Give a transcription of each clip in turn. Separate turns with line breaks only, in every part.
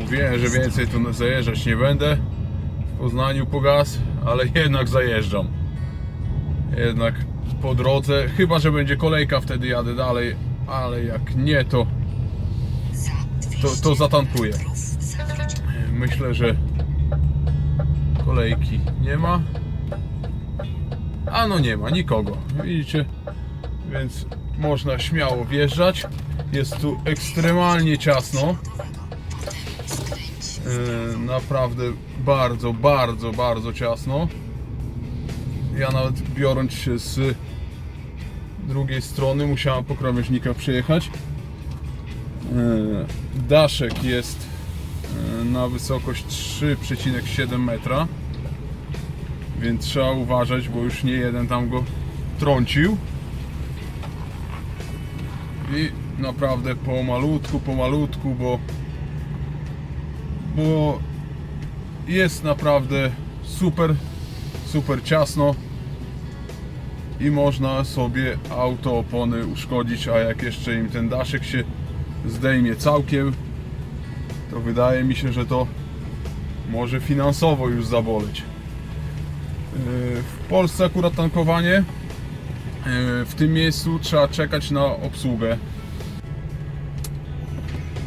Mówiłem, że więcej tu zajeżdżać nie będę w Poznaniu po gaz, ale jednak zajeżdżam. Jednak po drodze, chyba że będzie kolejka, wtedy jadę dalej, ale jak nie, to, to, to zatankuję. Myślę, że kolejki nie ma. A no nie ma nikogo, widzicie? Więc można śmiało wjeżdżać. Jest tu ekstremalnie ciasno. Yy, naprawdę bardzo, bardzo, bardzo ciasno. Ja nawet biorąc się z drugiej strony musiałem po krawężnikach przejechać. Yy, Daszek jest yy, na wysokość 3,7 metra. Więc trzeba uważać, bo już nie jeden tam go trącił. I naprawdę pomalutku, pomalutku, bo bo jest naprawdę super, super ciasno i można sobie auto opony uszkodzić, a jak jeszcze im ten daszek się zdejmie całkiem, to wydaje mi się, że to może finansowo już zaboleć. Yy, W Polsce akurat tankowanie yy, w tym miejscu trzeba czekać na obsługę.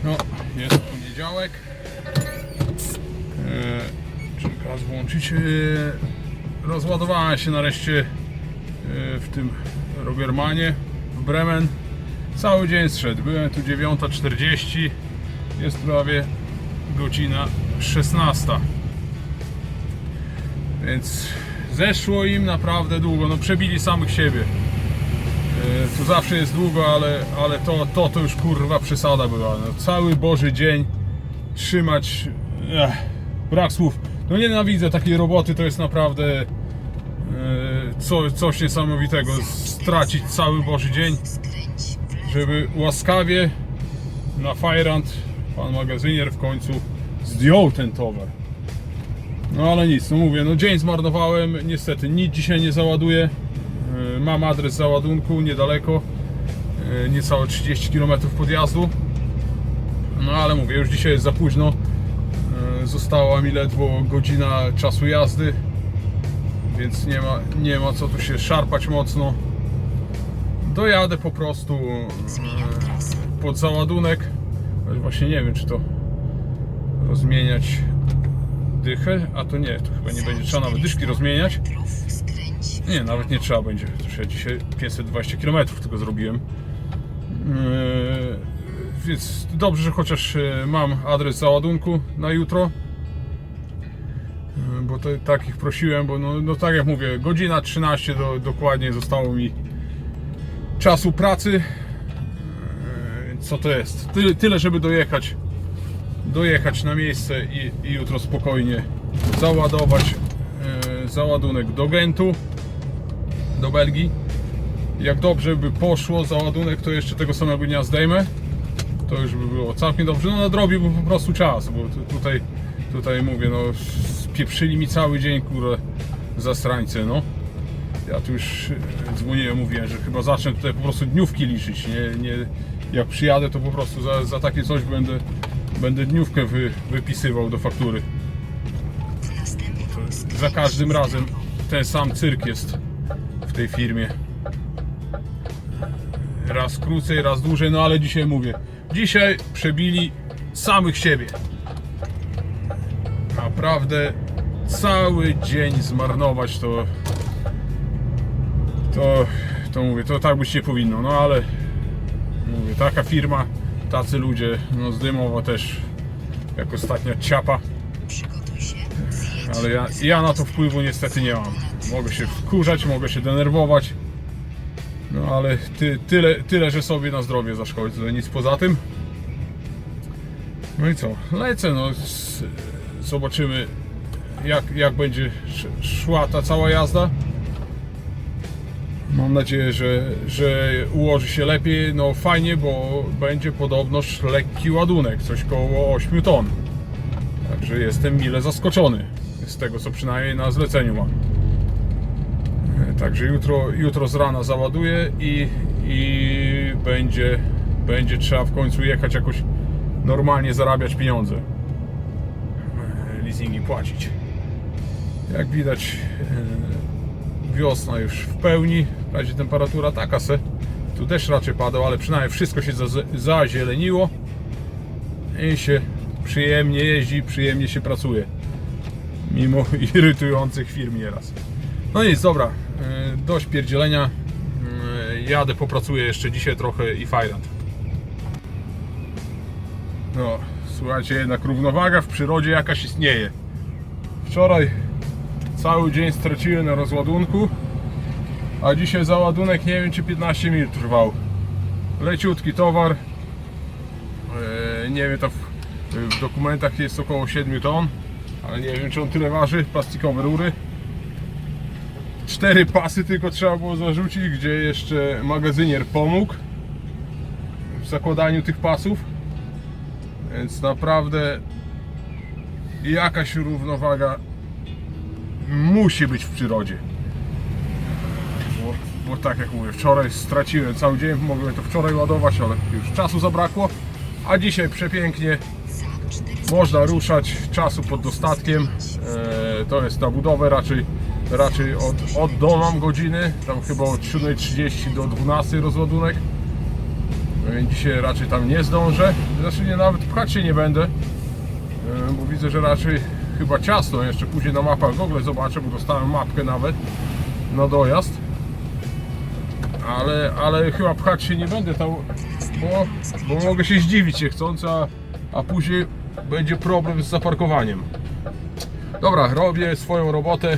No, jest poniedziałek. Yy, Czy gaz włączyć? Yy, Rozładowałem się nareszcie yy, w tym Rogermanie w Bremen. Cały dzień zszedł. Byłem tu 9.40. Jest prawie godzina 16. Więc zeszło im naprawdę długo. No przebili samych siebie. Yy, Tu zawsze jest długo, ale, ale to, to to już kurwa przesada była. No, cały Boży dzień trzymać. Ech, brak słów. No nienawidzę takiej roboty, to jest naprawdę yy, co, coś niesamowitego. Stracić cały Boży dzień, żeby łaskawie na Fajrant pan magazynier w końcu zdjął ten towar. No ale nic, no mówię, no dzień zmarnowałem, niestety nic dzisiaj nie załaduję. Yy, Mam adres załadunku niedaleko, yy, niecałe 30 km podjazdu. No ale mówię, już dzisiaj jest za późno. Została mi ledwo godzina czasu jazdy, więc nie ma, nie ma co tu się szarpać mocno. Dojadę po prostu yy, pod załadunek. Właśnie nie wiem, czy to rozmieniać dychę, a to nie, to chyba nie będzie trzeba nawet dyszki rozmieniać. Nie, nawet nie trzeba będzie. Przecież ja dzisiaj 520 km tylko zrobiłem. Yy, Więc dobrze, że chociaż yy, mam adres załadunku na jutro. Yy, Bo to, tak ich prosiłem, bo no, no tak jak mówię, godzina 13 do, dokładnie zostało mi czasu pracy. Yy, Co to jest? Tyle, tyle żeby dojechać dojechać na miejsce i, i jutro spokojnie załadować e, załadunek do Gentu, do Belgii. Jak dobrze by poszło załadunek, to jeszcze tego samego dnia zdejmę. To już by było całkiem dobrze. No nadrobiłby po prostu czas, bo tu, tutaj, tutaj mówię, no spieprzyli mi cały dzień, kurde, zastrańcy, no. Ja tu już e, dzwoniłem, mówiłem, że chyba zacznę tutaj po prostu dniówki liczyć, nie, nie, jak przyjadę, to po prostu za, za takie coś będę, będę dniówkę wy, wypisywał do faktury. Za każdym razem ten sam cyrk jest w tej firmie. Raz krócej, raz dłużej, no ale dzisiaj mówię. Dzisiaj przebili samych siebie. Naprawdę cały dzień zmarnować to to, to mówię, to tak być nie powinno, no ale mówię, taka firma, tacy ludzie, no z Dymowa też jak ostatnia ciapa, ale ja, ja na to wpływu niestety nie mam. Mogę się wkurzać, mogę się denerwować, no ale ty, tyle, tyle, że sobie na zdrowie zaszkodzę, nic poza tym. No i co, lecę, no zobaczymy jak, jak będzie sz- szła ta cała jazda. Mam nadzieję, że, że ułoży się lepiej. No fajnie, bo będzie podobnoż lekki ładunek, coś koło 8 ton. Także jestem mile zaskoczony z tego, co przynajmniej na zleceniu mam. Także jutro, jutro z rana załaduję i, i będzie, będzie trzeba w końcu jechać jakoś normalnie zarabiać pieniądze. Leasingi płacić. Jak widać, e, wiosna już w pełni. Będzie temperatura taka se. Tu deszcz raczej padał, ale przynajmniej wszystko się za- zazieleniło i się przyjemnie jeździ, przyjemnie się pracuje. Mimo irytujących firm nieraz. No nic, dobra. E, Dość pierdzielenia. E, Jadę, popracuję jeszcze dzisiaj trochę i fajland. No, słuchajcie, jednak równowaga w przyrodzie jakaś istnieje. Wczoraj cały dzień straciłem na rozładunku, a dzisiaj załadunek nie wiem czy 15 minut trwał. Leciutki towar. E, Nie wiem, to w, w dokumentach jest około 7 ton, ale nie wiem czy on tyle waży. Plastikowe rury. Cztery pasy tylko trzeba było zarzucić, gdzie jeszcze magazynier pomógł w zakładaniu tych pasów. Więc naprawdę jakaś równowaga musi być w przyrodzie. Bo, bo tak jak mówię, wczoraj straciłem cały dzień, mogłem to wczoraj ładować, ale już czasu zabrakło. A dzisiaj przepięknie można ruszać czasu pod dostatkiem. E, to jest na budowę raczej, raczej od, od do mam godziny, tam chyba od 7.30 do 12 rozładunek. Więc dzisiaj raczej tam nie zdążę. Znaczy nie, nawet pchać się nie będę. E, Bo widzę, że raczej chyba ciasno. Jeszcze później na mapach w ogóle zobaczę, bo dostałem mapkę nawet na dojazd. Ale, ale chyba pchać się nie będę tam, bo, bo mogę się zdziwić się chcąc, a, a później będzie problem z zaparkowaniem. Dobra, robię swoją robotę.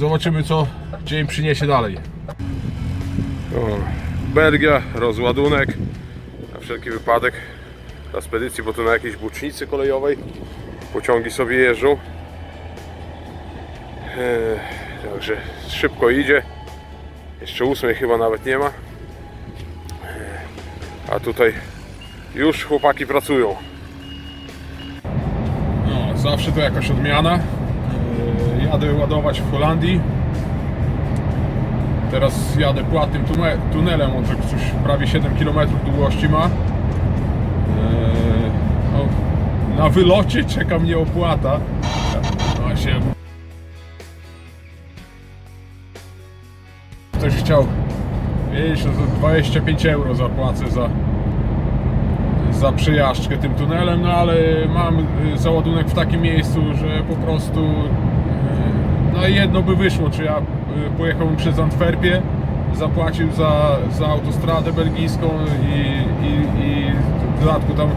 Zobaczymy co dzień przyniesie dalej. O, Belgia, rozładunek na wszelki wypadek na spedycji, bo to na jakiejś bucznicy kolejowej pociągi sobie jeżdżą. Eee, Także szybko idzie. Jeszcze ósmej chyba nawet nie ma. Eee, A tutaj już chłopaki pracują. No, zawsze to jakaś odmiana. Jadę ładować w Holandii. Teraz jadę płatnym tune- tunelem, on tak coś prawie 7 km długości ma. Eee, no, na wylocie czeka mnie opłata. No, się... Ktoś chciał za 25 euro zapłacę za, za przejażdżkę tym tunelem, no ale mam y, załadunek w takim miejscu, że po prostu no jedno by wyszło, czy ja y, pojechałbym przez Antwerpię, zapłacił za, za autostradę belgijską i, i, i w dodatku tam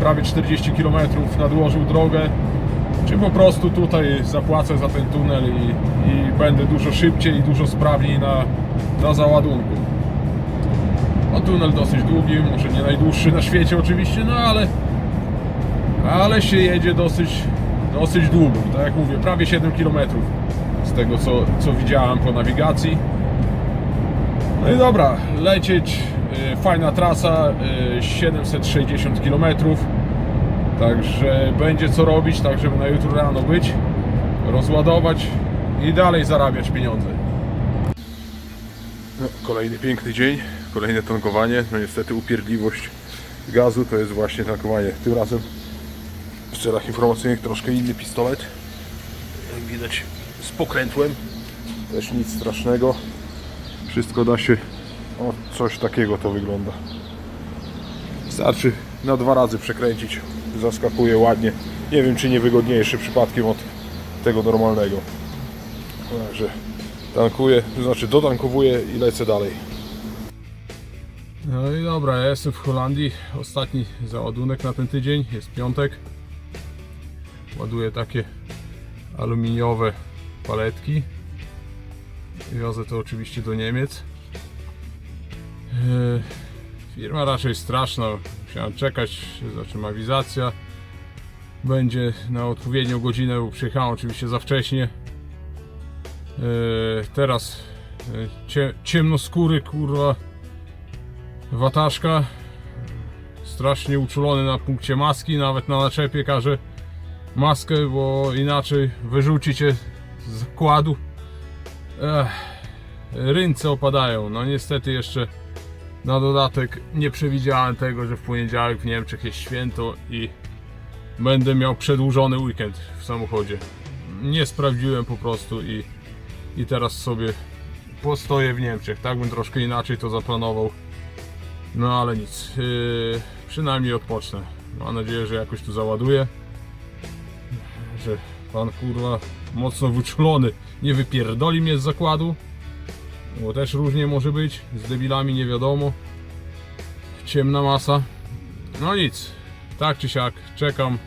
prawie 40 km nadłożył drogę, czy po prostu tutaj zapłacę za ten tunel i, i będę dużo szybciej i dużo sprawniej na, na załadunku. No tunel dosyć długi, może nie najdłuższy na świecie oczywiście, no ale ale się jedzie dosyć, dosyć długo. Tak jak mówię, prawie 7 km z tego co, co widziałem po nawigacji. No i dobra, lecieć, y, fajna trasa, y, 760 km. Także będzie co robić, tak żeby na jutro rano być, rozładować i dalej zarabiać pieniądze. No, kolejny piękny dzień, kolejne tankowanie. No niestety upierdliwość gazu to jest właśnie tankowanie. Tym razem w celach informacyjnych troszkę inny pistolet. Jak widać z pokrętłem. Też nic strasznego. Wszystko da się. O, coś takiego to wygląda. Wystarczy na dwa razy przekręcić. Zaskakuje ładnie. Nie wiem czy nie wygodniejszy przypadkiem od tego normalnego. Także tankuję, to znaczy dotankowuję i lecę dalej. No i dobra, ja jestem w Holandii. Ostatni załadunek na ten tydzień, jest piątek. Ładuję takie aluminiowe paletki. Wiozę to oczywiście do Niemiec. Eee, Firma raczej straszna. Musiałem czekać, znaczy awizacja. Będzie na odpowiednią godzinę, bo przyjechałem oczywiście za wcześnie. Eee, teraz e, cie, ciemnoskóry kurwa wataszka. Strasznie uczulony na punkcie maski, nawet na naczepie każe maskę, bo inaczej wyrzuci cię z zakładu. Ech, ręce opadają. No niestety jeszcze Na dodatek nie przewidziałem tego, że w poniedziałek w Niemczech jest święto i będę miał przedłużony weekend w samochodzie. Nie sprawdziłem po prostu i, i teraz sobie postoję w Niemczech. Tak bym troszkę inaczej to zaplanował. No ale nic. Yy, przynajmniej odpocznę. Mam nadzieję, że jakoś tu załaduję. Że pan kurwa mocno wyczulony nie wypierdoli mnie z zakładu. Bo też różnie może być. Z debilami nie wiadomo. Ciemna masa. No nic. Tak czy siak, czekam.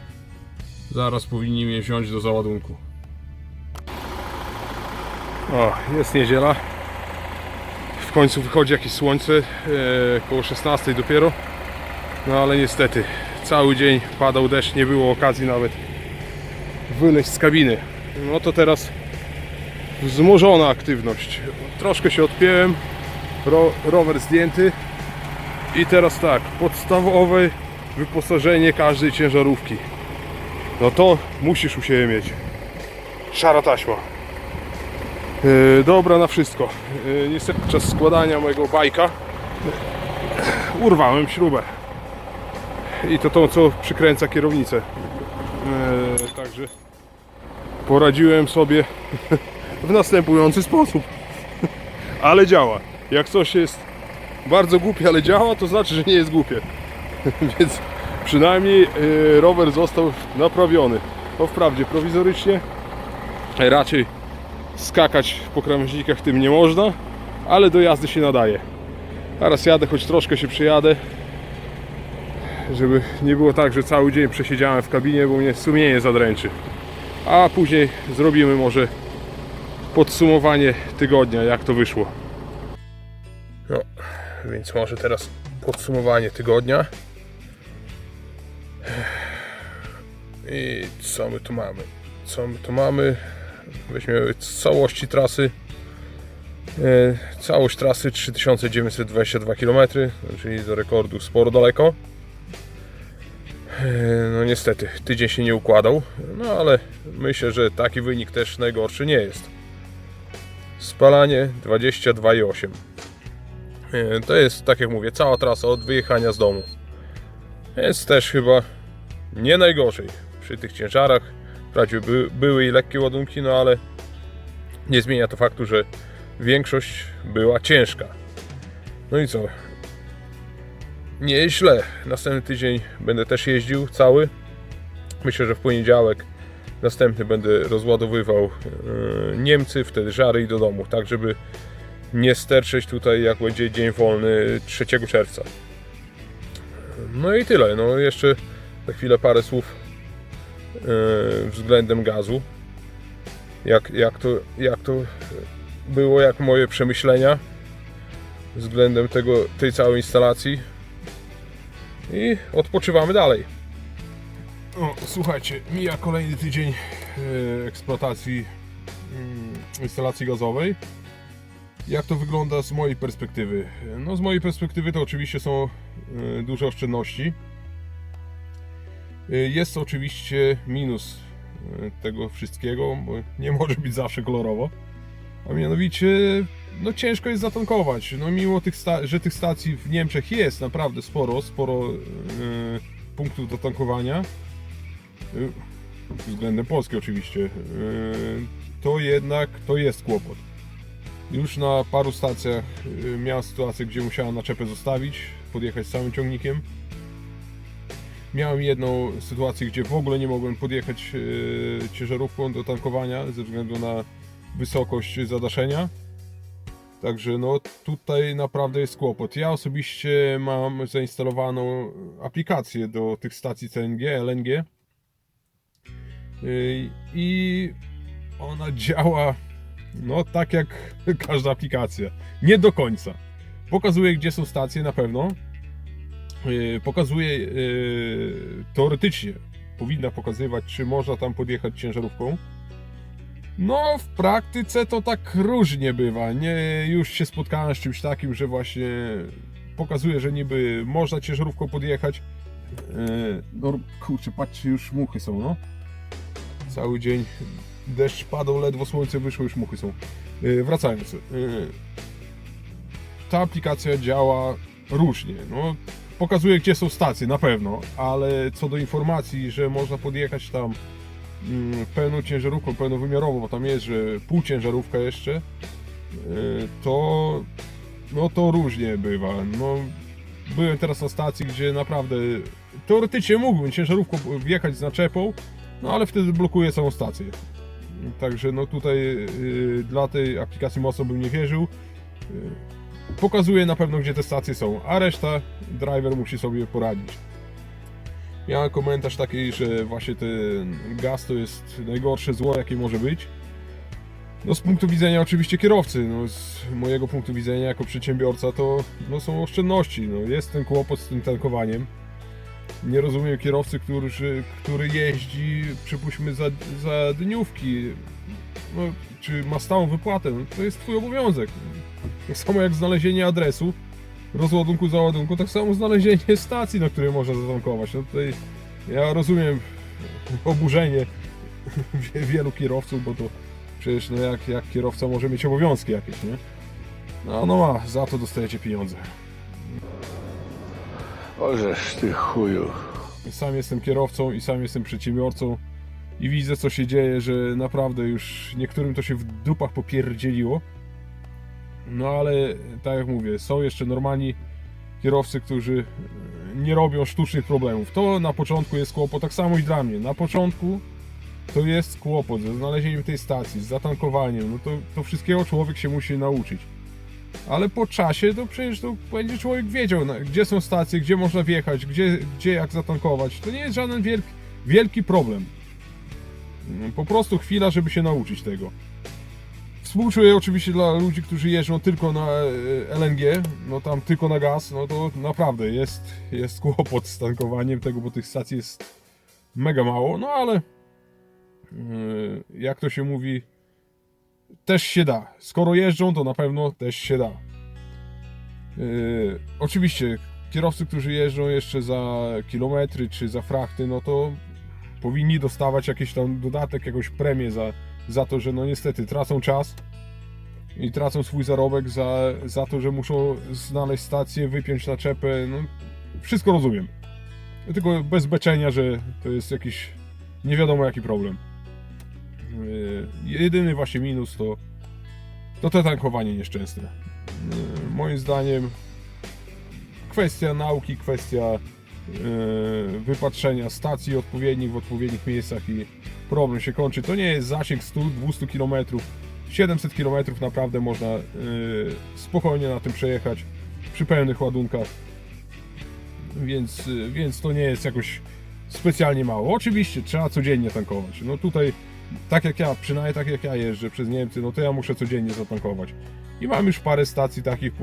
Zaraz powinni mnie wziąć do załadunku. O, jest niedziela. W końcu wychodzi jakieś słońce. E, koło 16 dopiero. No ale niestety cały dzień padał deszcz, nie było okazji nawet wyleźć z kabiny. No to teraz wzmożona aktywność. Troszkę się odpięłem, ro, rower zdjęty i teraz tak, podstawowe wyposażenie każdej ciężarówki. No to musisz u siebie mieć. Szara taśma. Yy, dobra na wszystko. Yy, niestety podczas składania mojego bajka urwałem śrubę. I to tą, co przykręca kierownicę. Yy, także poradziłem sobie w następujący sposób. ale działa. Jak coś jest bardzo głupie, ale działa, to znaczy, że nie jest głupie. Więc przynajmniej yy, rower został naprawiony. No wprawdzie prowizorycznie. Raczej skakać po krawężnikach tym nie można, ale do jazdy się nadaje. Teraz jadę, choć troszkę się przejadę, żeby nie było tak, że cały dzień przesiedziałem w kabinie, bo mnie sumienie zadręczy. A później zrobimy może podsumowanie tygodnia, jak to wyszło. No, więc może teraz podsumowanie tygodnia. I co my tu mamy? Co my tu mamy? Weźmiemy całości trasy. E, Całość trasy 3922 km, czyli do rekordu sporo daleko. E, No niestety, tydzień się nie układał, no ale myślę, że taki wynik też najgorszy nie jest. Spalanie 22,8. E, To jest, tak jak mówię, cała trasa od wyjechania z domu. Jest też chyba nie najgorzej przy tych ciężarach. Wprawdzie by, były i lekkie ładunki, no ale nie zmienia to faktu, że większość była ciężka. No i co? Nieźle. Następny tydzień będę też jeździł cały. Myślę, że w poniedziałek następny będę rozładowywał e, Niemcy, wtedy żary i do domu, tak żeby nie sterczeć tutaj jak będzie dzień wolny 3 czerwca. No i tyle. No jeszcze za chwilę parę słów e, względem gazu. Jak, jak, to, jak to było, jak moje przemyślenia względem tego, tej całej instalacji. I odpoczywamy dalej. O, słuchajcie, mija kolejny tydzień e, eksploatacji mm, instalacji gazowej. Jak to wygląda z mojej perspektywy? No z mojej perspektywy to oczywiście są e, duże oszczędności. E, Jest oczywiście minus tego wszystkiego, bo nie może być zawsze kolorowo. A mianowicie, no ciężko jest zatankować. No mimo tych, że tych stacji w Niemczech jest naprawdę sporo, sporo e, punktów do tankowania, e, względem Polski oczywiście, e, to jednak to jest kłopot. Już na paru stacjach e, miałem sytuację, gdzie musiałem naczepę zostawić, podjechać z całym ciągnikiem. Miałem jedną sytuację, gdzie w ogóle nie mogłem podjechać e, ciężarówką do tankowania ze względu na wysokość zadaszenia. Także no tutaj naprawdę jest kłopot. Ja osobiście mam zainstalowaną aplikację do tych stacji CNG, LNG Yy, i ona działa no tak jak każda aplikacja. Nie do końca. Pokazuje gdzie są stacje na pewno. Yy, Pokazuje yy, teoretycznie powinna pokazywać czy można tam podjechać ciężarówką. No, w praktyce to tak różnie bywa. Nie, już się spotkałem z czymś takim, że właśnie pokazuje, że niby można ciężarówką podjechać. Yy, no kurczę, patrzcie, już muchy są, no. Cały dzień deszcz padał, ledwo słońce wyszło, już muchy są. Yy, wracając. Yy, ta aplikacja działa różnie. No, pokazuje, gdzie są stacje, na pewno, ale co do informacji, że można podjechać tam pełną ciężarówką, pełnowymiarową, bo tam jest, że pół ciężarówka jeszcze, yy, to no to różnie bywa. No, byłem teraz na stacji, gdzie naprawdę teoretycznie mógłbym ciężarówką wjechać z naczepą, no ale wtedy blokuje całą stację. Także no tutaj yy, dla tej aplikacji mocno bym nie wierzył. Yy, pokazuje na pewno, gdzie te stacje są, a reszta driver musi sobie poradzić. Miałem komentarz taki, że właśnie ten gaz to jest najgorsze zło, jakie może być. No z punktu widzenia oczywiście kierowcy, no z mojego punktu widzenia jako przedsiębiorca to no, są oszczędności. No, jest ten kłopot z tym tankowaniem. Nie rozumiem kierowcy, który, który jeździ, przypuśćmy, za, za dniówki, no, czy ma stałą wypłatę. No, to jest twój obowiązek. Tak samo jak znalezienie adresu, rozładunku, załadunku, tak samo znalezienie stacji, na której można zatankować. No tutaj ja rozumiem oburzenie wielu kierowców, bo to przecież no jak, jak kierowca może mieć obowiązki jakieś, nie? No, no ma, za to dostajecie pieniądze.
Ożeż ty chuju.
Sam jestem kierowcą i sam jestem przedsiębiorcą i widzę co się dzieje, że naprawdę już niektórym to się w dupach popierdzieliło. No ale tak jak mówię, są jeszcze normalni kierowcy, którzy nie robią sztucznych problemów. To na początku jest kłopot, tak samo i dla mnie. Na początku to jest kłopot ze znalezieniem tej stacji, z zatankowaniem. No to, to wszystkiego człowiek się musi nauczyć. Ale po czasie to przecież to będzie człowiek wiedział, gdzie są stacje, gdzie można wjechać, gdzie, gdzie jak zatankować. To nie jest żaden wielki, wielki problem. Po prostu chwila, żeby się nauczyć tego. Współczuję oczywiście dla ludzi, którzy jeżdżą tylko na e, LNG, no tam tylko na gaz, no to naprawdę jest, jest kłopot z tankowaniem tego, bo tych stacji jest mega mało, no ale yy, jak to się mówi, też się da. Skoro jeżdżą, to na pewno też się da. Yy, oczywiście kierowcy, którzy jeżdżą jeszcze za kilometry czy za frachty, no to powinni dostawać jakiś tam dodatek, jakąś premię za, za to, że no niestety tracą czas i tracą swój zarobek za, za to, że muszą znaleźć stację, wypiąć naczepę. No, wszystko rozumiem. Tylko bez beczenia, że to jest jakiś nie wiadomo jaki problem. Yy, Jedyny właśnie minus to, to te tankowanie nieszczęsne. Yy, Moim zdaniem kwestia nauki, kwestia wypatrzenia stacji odpowiednich w odpowiednich miejscach i problem się kończy. To nie jest zasięg 100-200 km. 700 km naprawdę można yy, spokojnie na tym przejechać przy pełnych ładunkach. Więc, yy, więc to nie jest jakoś specjalnie mało. Oczywiście trzeba codziennie tankować. No tutaj, tak jak ja, przynajmniej tak jak ja jeżdżę przez Niemcy, no to ja muszę codziennie zatankować. I mam już parę stacji takich,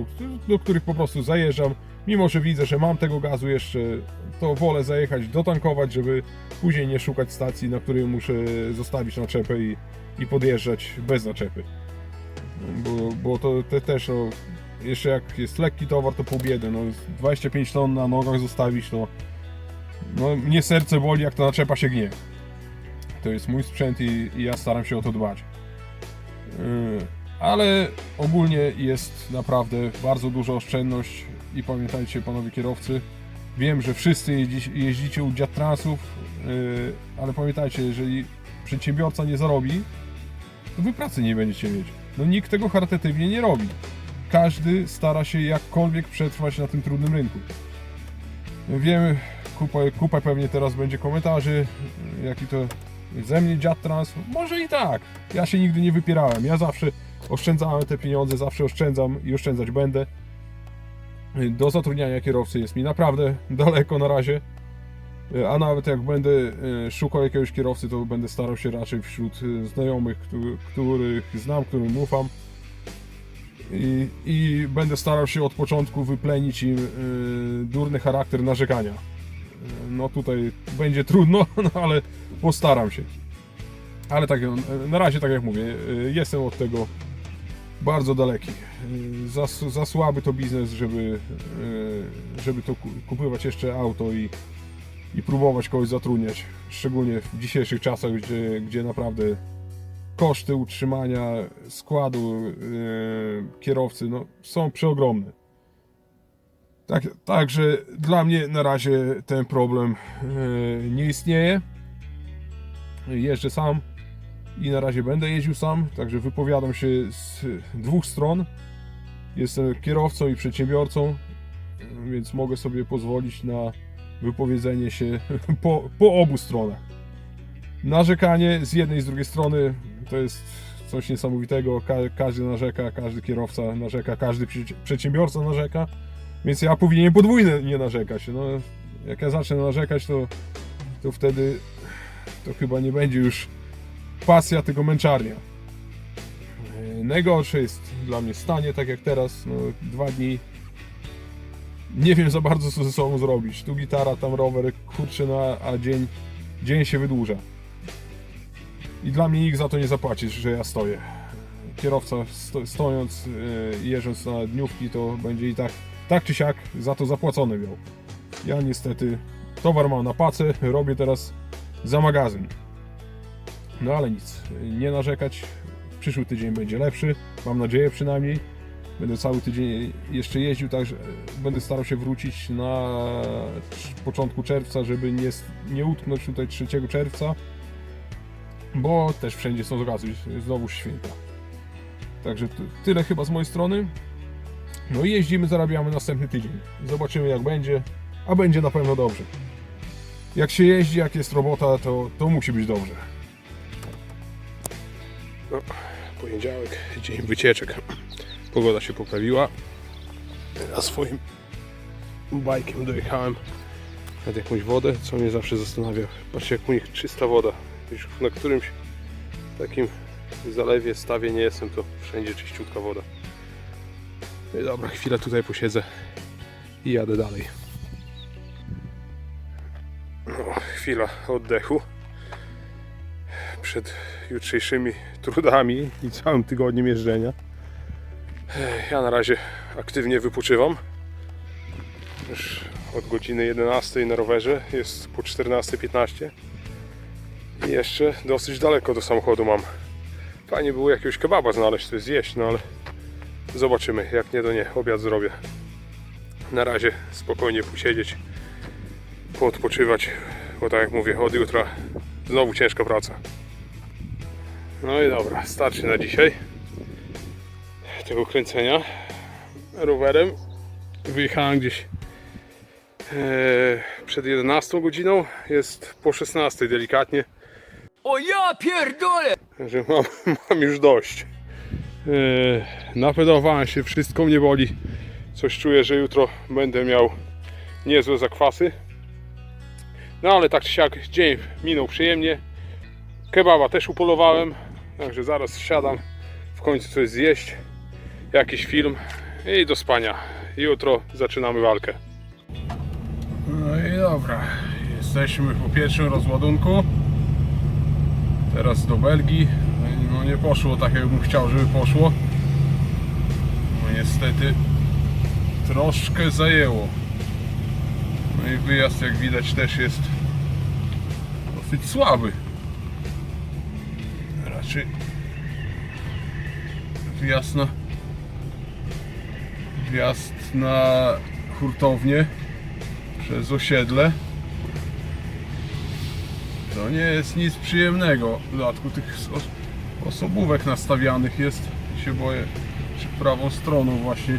do których po prostu zajeżdżam. Mimo, że widzę, że mam tego gazu jeszcze, to wolę zajechać, dotankować, żeby później nie szukać stacji, na której muszę zostawić naczepę i, i podjeżdżać bez naczepy. Bo, bo to te, też, no, jeszcze jak jest lekki towar, to pół biedy. No, 25 ton na nogach zostawić, to no, mnie serce boli, jak ta naczepa się gnie. To jest mój sprzęt i, i ja staram się o to dbać. Yy, ale ogólnie jest naprawdę bardzo duża oszczędność i pamiętajcie panowie kierowcy, wiem, że wszyscy jeździ, jeździcie u dziatransów, yy, ale pamiętajcie, jeżeli przedsiębiorca nie zarobi, to wy pracy nie będziecie mieć. No nikt tego charytatywnie nie robi. Każdy stara się jakkolwiek przetrwać na tym trudnym rynku. Wiem, kupa, kupa pewnie teraz będzie komentarzy, jaki to ze mnie dziad trans. Może i tak. Ja się nigdy nie wypierałem. Ja zawsze oszczędzałem te pieniądze, zawsze oszczędzam i oszczędzać będę. Do zatrudniania kierowcy jest mi naprawdę daleko na razie. A nawet jak będę e, szukał jakiegoś kierowcy, to będę starał się raczej wśród e, znajomych, któ- których znam, którym ufam. I, I będę starał się od początku wyplenić im e, durny charakter narzekania. No tutaj będzie trudno, no ale postaram się. Ale tak, e, na razie tak jak mówię, e, jestem od tego bardzo daleki. E, Za, za słaby to biznes, żeby, e, żeby to ku- kupywać jeszcze auto i, i próbować kogoś zatrudniać. Szczególnie w dzisiejszych czasach, gdzie, gdzie naprawdę koszty utrzymania składu kierowcy no, są przeogromne. Tak, także dla mnie na razie ten problem e, nie istnieje. Jeżdżę sam i na razie będę jeździł sam, także wypowiadam się z dwóch stron. Jestem kierowcą i przedsiębiorcą, więc mogę sobie pozwolić na wypowiedzenie się po, po obu stronach. Narzekanie z jednej i z drugiej strony to jest coś niesamowitego. Ka każdy narzeka, każdy kierowca narzeka, każdy przedsiębiorca narzeka. Więc ja powinienem podwójnie nie narzekać. No, jak ja zacznę narzekać, to, to wtedy to chyba nie będzie już pasja, tylko męczarnia. E, Najgorsze jest dla mnie stanie, tak jak teraz, no, dwa dni. Nie wiem za bardzo, co ze sobą zrobić. Tu gitara, tam rower, kurczę, no, a dzień, dzień się wydłuża. I dla mnie nikt za to nie zapłaci, że ja stoję. Kierowca sto, stojąc, e, jeżdżąc na dniówki, to będzie i tak, tak czy siak za to zapłacony miał. Ja niestety towar mam na pacę, robię teraz za magazyn. No ale nic, nie narzekać. Przyszły tydzień będzie lepszy, mam nadzieję przynajmniej. Będę cały tydzień jeszcze jeździł, także będę starał się wrócić na cz- początku czerwca, żeby nie, nie utknąć tutaj 3 czerwca, bo też wszędzie są z okazji, znowu święta. Także tyle chyba z mojej strony. No i jeździmy, zarabiamy następny tydzień. Zobaczymy jak będzie, a będzie na pewno dobrze. Jak się jeździ, jak jest robota, to, to musi być dobrze. No, poniedziałek, dzień wycieczek. Pogoda się poprawiła. Ja swoim bajkiem dojechałem nad jakąś wodę, co mnie zawsze zastanawia. Patrzcie jak u nich czysta woda. Już na którymś takim zalewie, stawie nie jestem, to wszędzie czyściutka woda. No dobra, chwilę tutaj posiedzę i jadę dalej. No, chwila oddechu przed jutrzejszymi trudami i całym tygodniem jeżdżenia. Ja na razie aktywnie wypoczywam. Już od godziny 11 na rowerze, jest po 14.15 i jeszcze dosyć daleko do samochodu mam. Fajnie było jakiegoś kebaba znaleźć, to zjeść, no ale zobaczymy, jak nie to nie, obiad zrobię. Na razie spokojnie posiedzieć, poodpoczywać, bo tak jak mówię, od jutra znowu ciężka praca. No i dobra, starczy na dzisiaj tego kręcenia rowerem. Wyjechałem gdzieś e, przed 11 godziną, jest po 16 delikatnie.
O ja pierdolę!
Także mam, mam już dość. Yy, napedowałem się, wszystko mnie boli. Coś czuję, że jutro będę miał niezłe zakwasy. No ale tak czy siak dzień minął przyjemnie. Kebaba też upolowałem, także zaraz siadam w końcu coś zjeść, jakiś film i do spania. Jutro zaczynamy walkę. No i dobra, jesteśmy po pierwszym rozładunku. Teraz do Belgii. No nie poszło tak, jakbym chciał, żeby poszło. No niestety troszkę zajęło. No i wyjazd, jak widać, też jest dosyć słaby. Raczej wjazd na wjazd na hurtownię przez osiedle to nie jest nic przyjemnego. W dodatku tych osobówek nastawianych jest. Się boję, czy prawą stroną właśnie.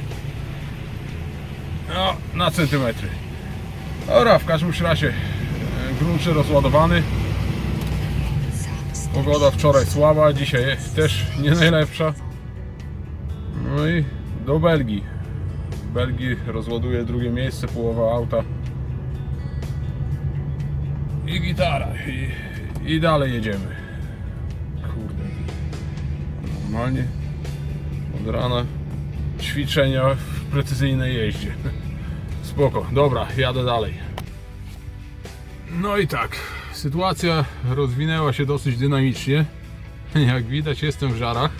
No, na centymetry. Dobra, w każdym razie e, grunt rozładowany. Pogoda wczoraj słaba, dzisiaj też nie najlepsza. No i do Belgii. W Belgii rozładuje drugie miejsce, połowa auta i gitara i, i dalej jedziemy. Normalnie od rana ćwiczenia w precyzyjnej jeździe. Spoko, dobra, jadę dalej. No i tak, sytuacja rozwinęła się dosyć dynamicznie. Jak widać jestem w żarach.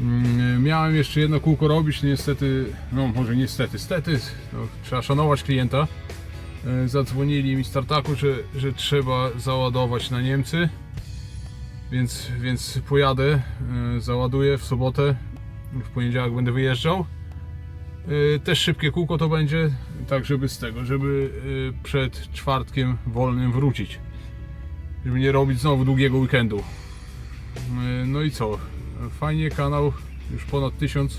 Mm, Miałem jeszcze jedno kółko robić, niestety, no może niestety, stety, no, trzeba szanować klienta. E, zadzwonili mi z że, że trzeba załadować na Niemcy. Więc, więc pojadę, e, załaduję w sobotę. W poniedziałek będę wyjeżdżał. Yy, też szybkie kółko to będzie, tak żeby z tego, żeby yy, przed czwartkiem wolnym wrócić. Żeby nie robić znowu długiego weekendu. No i co? Fajnie kanał już ponad 1000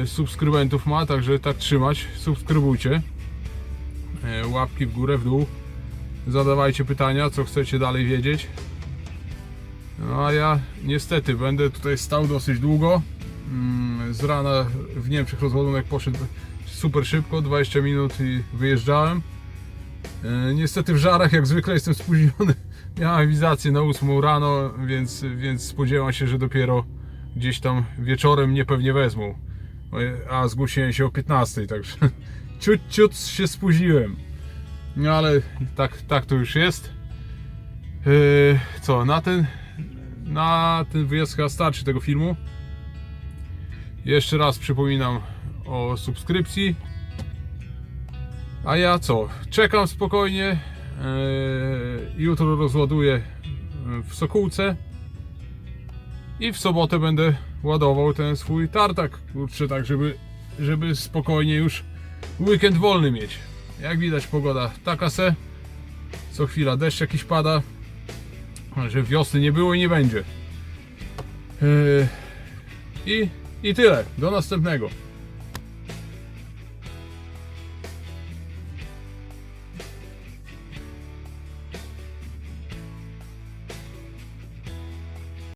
yy, subskrybentów ma, także tak trzymać. Subskrybujcie. Łapki w górę, w dół. Zadawajcie pytania, co chcecie dalej wiedzieć. No a ja niestety będę tutaj stał dosyć długo. Mm, Z rana w Niemczech rozładunek poszedł super szybko, 20 minut i wyjeżdżałem. E, Niestety w żarach jak zwykle jestem spóźniony. Miałem awizację na 8 rano, więc, więc spodziewam się, że dopiero gdzieś tam wieczorem mnie pewnie wezmą. E, A zgłosiłem się o 15, także ciut, ciut się spóźniłem. No ale tak, tak to już jest. E, Co, na ten, na ten wyjazd chyba starczy tego filmu. Jeszcze raz przypominam o subskrypcji. A ja co? Czekam spokojnie. Eee, jutro rozładuję w Sokółce. I w sobotę będę ładował ten swój tartak. Kurczę, tak żeby, żeby spokojnie już weekend wolny mieć. Jak widać pogoda taka se. Co chwila deszcz jakiś pada. Że wiosny nie było i nie będzie. Eee, I, I tyle. Do następnego.